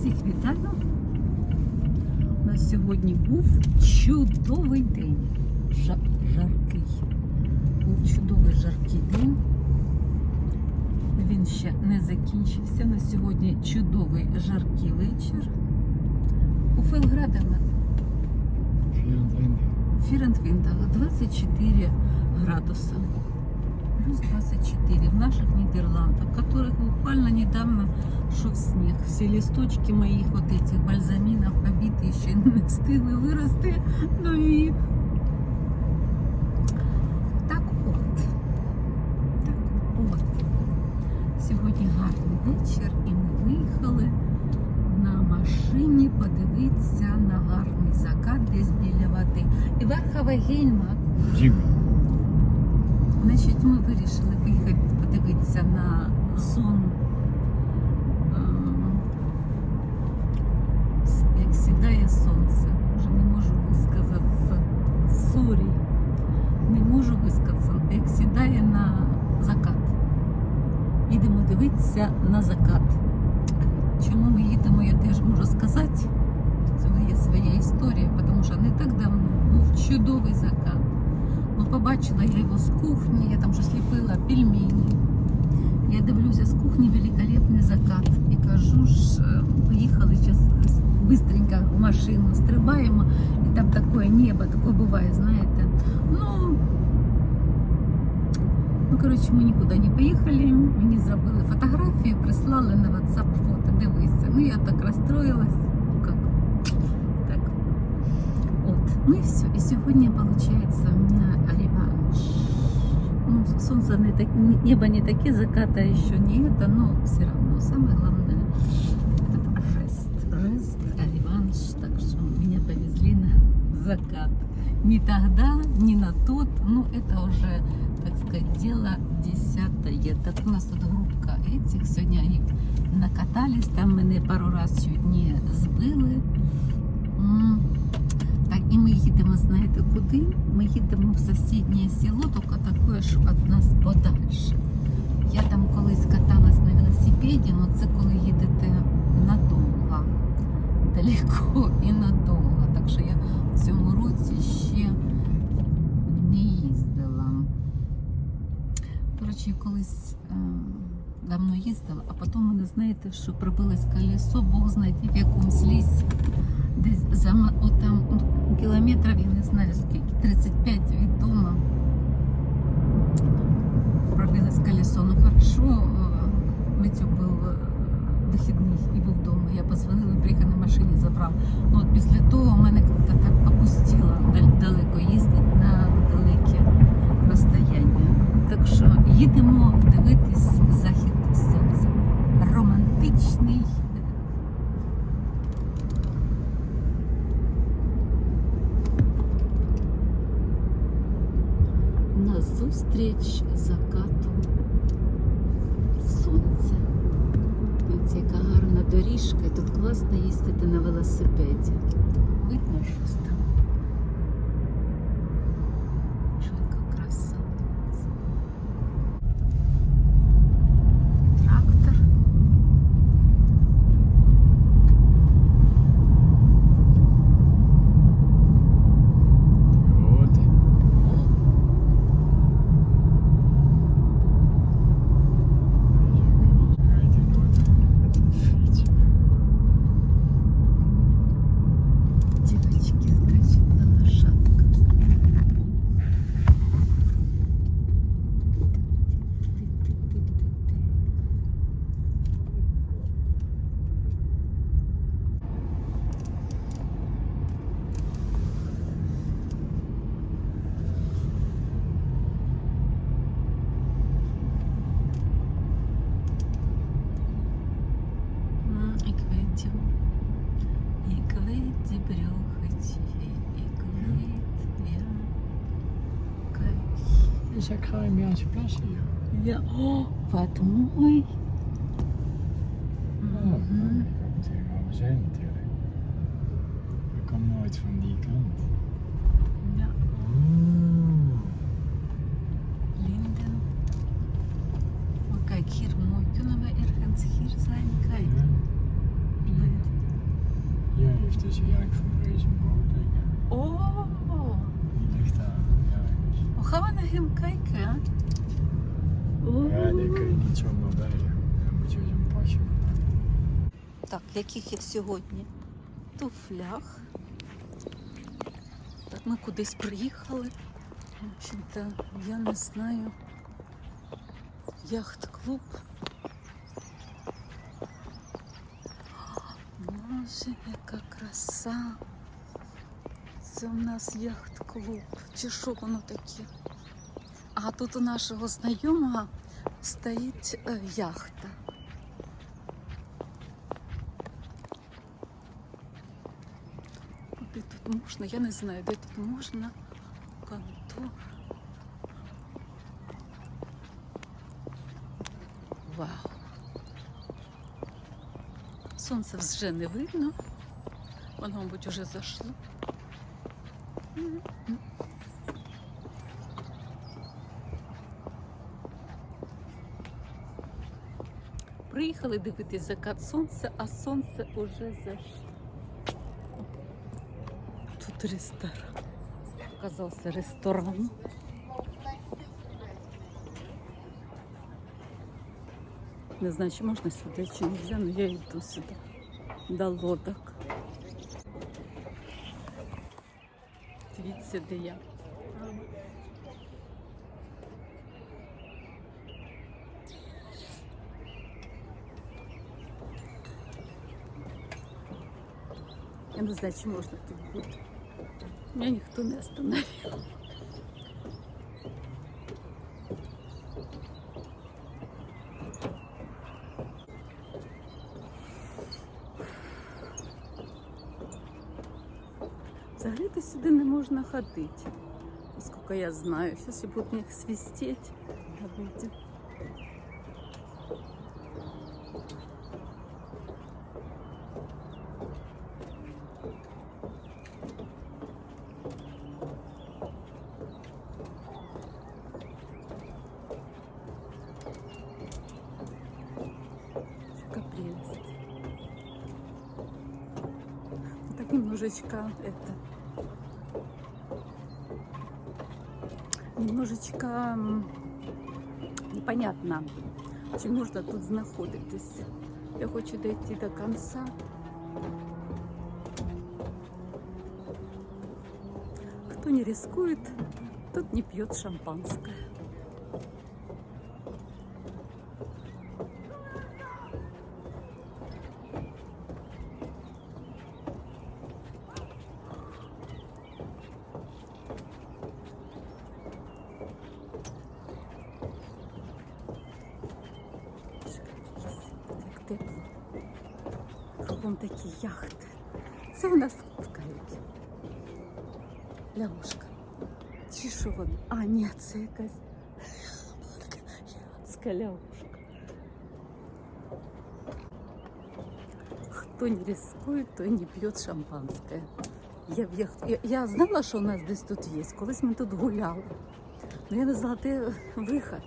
Всіх вітаю. У нас сьогодні був чудовий день. Жа- жаркий. Був чудовий жаркий день. Він ще не закінчився. На сьогодні чудовий жаркий вечір. У Фелградена Фірентвіндала 24 градуса. Плюс 24 в наших Нидерландах, в которых буквально недавно шел снег. Все листочки моих вот этих бальзаминов побиты еще не встигли вирости. Ну і так от. Так от. Сьогодні гарний вечір і ми виїхали на машині подивитися на гарний закат десь біля води. І верхова гельма. Значить, ми вирішили поїхати подивитися на сон. е, с- Як сідає сонце. Вже не можу висказатися. Сорі. Не можу висказатися. Як сідає на закат. Їдемо дивитися на закат. Чому ми їдемо, я теж можу сказати. Цього є своя історія, тому що не так давно був чудовий закат. Ну, побачила я його з кухні, я там вже сліпила пельмені. Я дивлюся з кухні великолепний закат. І кажу ж, е, поїхали зараз быстренько в машину, стрибаємо, і там таке небо, таке буває, знаєте. Ну, ну коротше, ми нікуди не поїхали, мені зробили фотографію, прислали на WhatsApp фото, дивися. Ну, я так розстроїлась, ну як, так. Вот. Ну и все. И сегодня получается у меня реванш. Ну, солнце не так, не- небо не такие, заката еще не это, но все равно самое главное закат. Не тогда, не на тот, ну это уже, так сказать, дело десятое. Так у нас тут группка этих, сегодня они накатались, там мене пару раз чуть не збили. М. Так, і ми їдемо, знаєте, куди? Ми їдемо в сусіднє село, тільки таке, що від нас подальше. Я там колись каталась на велосипеді, але це коли їдете надовго, далеко і надовго. Так що я в цьому році ще не їздила. Коротше, я колись е, давно їздила, а потім мене знаєте, що пробилось колесо, Бог знає в якомусь лісі десь за ну, кілометрів, я не знаю скільки, 35 від дому. Пробилось колесо. Ну хорошо, е, Митю був вихідний і був вдома. Я позвонила, приїхав на машині, забрав. Ну от після того мене як-то так попустило дал- далеко їздити на далекі Ik weet je. Ik weet die bruggetje. Ik weet, ja. Kijk. Dus ik ga een jaartje plassen hier. Ja, oh, wat mooi. Oh, ik kan meteen waar we zijn natuurlijk. Ik kom nooit van die kant. Ja, Oh. linden. Oh, kijk, hier mooi. Kunnen we ergens hier zijn? Kijk. Ja. Leuk. dus een Jank van Brezen boot. Oh, Die ligt daar ergens. hoe gaan we naar hem kijken? Oh. Ja, daar kun je niet zomaar bij. Dan moet je zo'n pasje maken. Так, в яких я сьогодні туфлях. Так, ми кудись приїхали. В общем-то, я не знаю. Яхт-клуб. Боже, яка краса. Це у нас яхт-клуб. Чи що воно таке? А тут у нашого знайомого стоїть е, яхта. Де тут можна? Я не знаю, де тут можна. Контор. Вау. Сонце вже не видно. Воно, мабуть, вже зайшло. Приїхали дивитись закат сонця, а сонце вже зайшло. Тут ресторан. Оказався ресторан. Не знаю, чи можна сюди, чи не можна, але я йду сюди. До лодок. Дивіться, де я. Я не знаю, чи можна тут бути. Меня ніхто не остановив. Сюди не можна ходити. Насколько я знаю. Сейчас я буду в них свистеть. на выйде. Какая прелесть. Вот Так немножечко это немножечко непонятно, чи можна тут знаходитись. Я хочу дойти до конца. Кто не рискует, тот не пьет шампанское. Такі яхти. Це у нас пускають. Лягушка. Чи що воно? А, ні, це якась ядська лягушка. Хто не рискує, той не п'є шампанське. Я, я, я знала, що у нас десь тут є. Колись ми тут гуляли. Ну я не знала, де виход.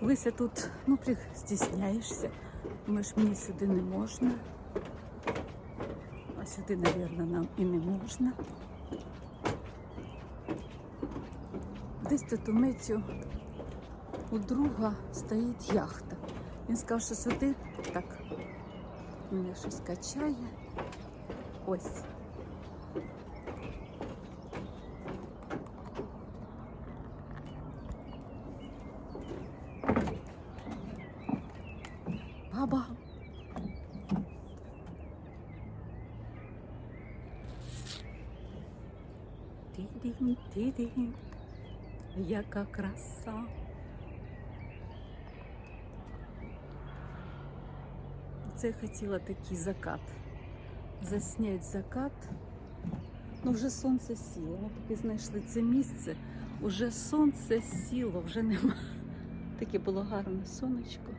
Колись я тут ну, стісняєшся. Думаєш, мені сюди не можна. Сюди, мабуть, нам і не можна. Десь тут у Митю у друга стоїть яхта. Він сказав, що сюди так мене щось качає. Ось. Баба. Тидин, яка краса. Це я хотіла такий закат. Заснять закат. Ну, вже сонце сіло. Ми поки знайшли це місце, уже сонце сіло, вже нема. Таке було гарне сонечко.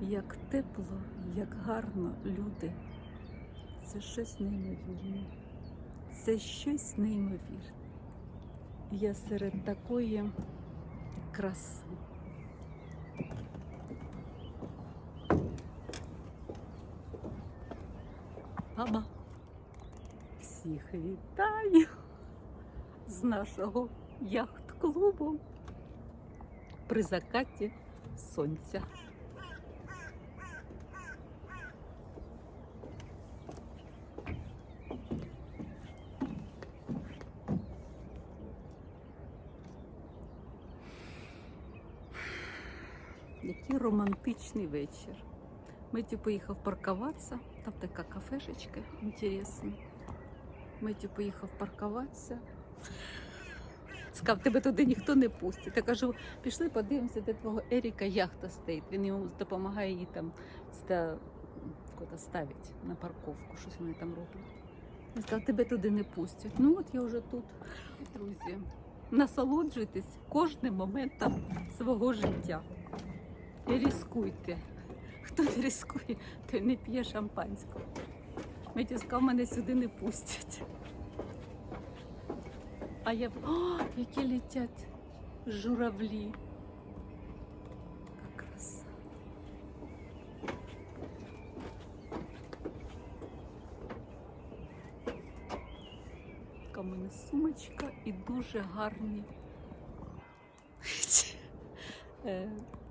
Як тепло, як гарно, люди. Це щось неймовірне. Це щось неймовірне. Я серед такої краси. Баба. Всіх вітаю з нашого яхт-клубу при закаті сонця. Романтичний вечір. Митю поїхав паркуватися, там така кафешечка інтересна. Митю поїхав паркуватися. Сказав, тебе туди ніхто не пустить. Я кажу, пішли подивимося, де твого Еріка яхта стоїть. Він йому допомагає її там ста, ставить на парковку, щось вони там роблять. Він сказав, тебе туди не пустять. Ну от я вже тут, друзі. Насолоджуйтесь кожним моментом свого життя. І ризикуйте. Хто не ризикує, той не п'є шампанського. Митя сказав, мене сюди не пустять. А я О, які летять журавлі. Яка краса. Така в мене сумочка і дуже гарні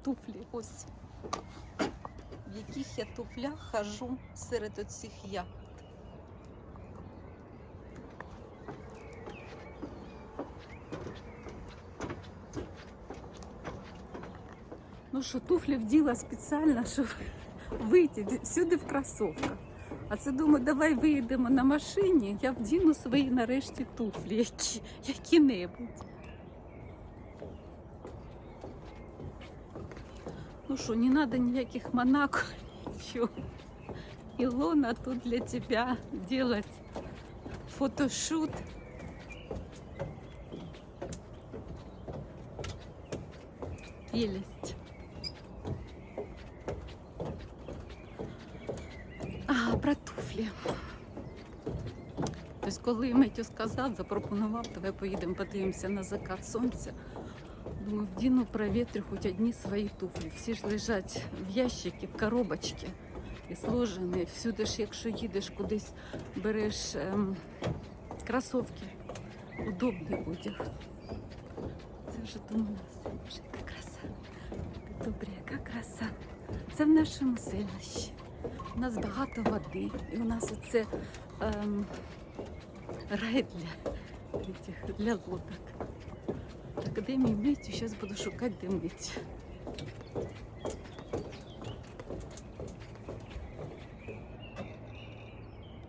туфлі. Ось в яких я туфлях хожу серед оцих яхт. Ну що, туфлі вділа спеціально, щоб вийти сюди в кросовках. А це думаю, давай виїдемо на машині, я вдіну свої нарешті туфлі, які, які-небудь. Что, не надо никаких Монако, ничего. Илона тут для тебя делать фотошут. Прелесть. А, про туфлі. Тобто, коли Метю сказав, запропонував, давай поїдемо, подивимося на закат сонця. Думаю, вдіну провітрю хоч одні свої туфлі. Всі ж лежать в ящики, в коробочці і сложені. Всюди ж, якщо їдеш кудись, береш ем, кросовки, удобний одяг. Це вже думала, боже, яка краса. Добре, яка краса. Це в нашому селищі. У нас багато води, і у нас оце ем, рай для, для лодок. Так, де мій Митю? Зараз буду шукати, де Митю.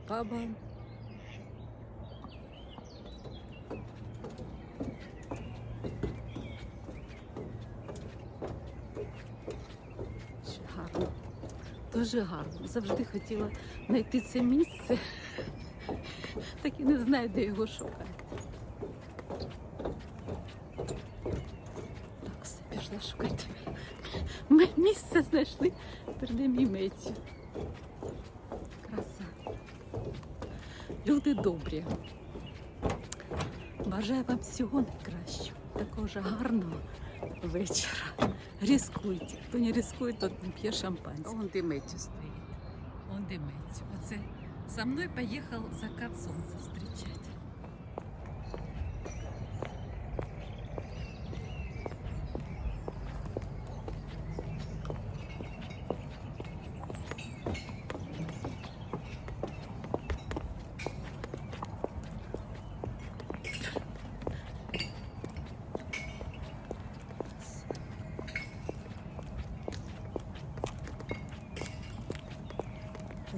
Баба. Гарно. Дуже гарно. Завжди хотіла знайти це місце. Так і не знаю, де його шукати. Ми місце знайшли перед мій Меттю. Краса. Люди добрі. Бажаю вам всього найкращого. Такого ж гарного вечора. Рискуйте. Хто не рискує, тот не п'є шампанське. Вон де Меттю стоїть. Вон де Меттю. Оце со мною поїхав закат сонця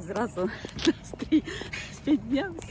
Зразу настрій піднявся.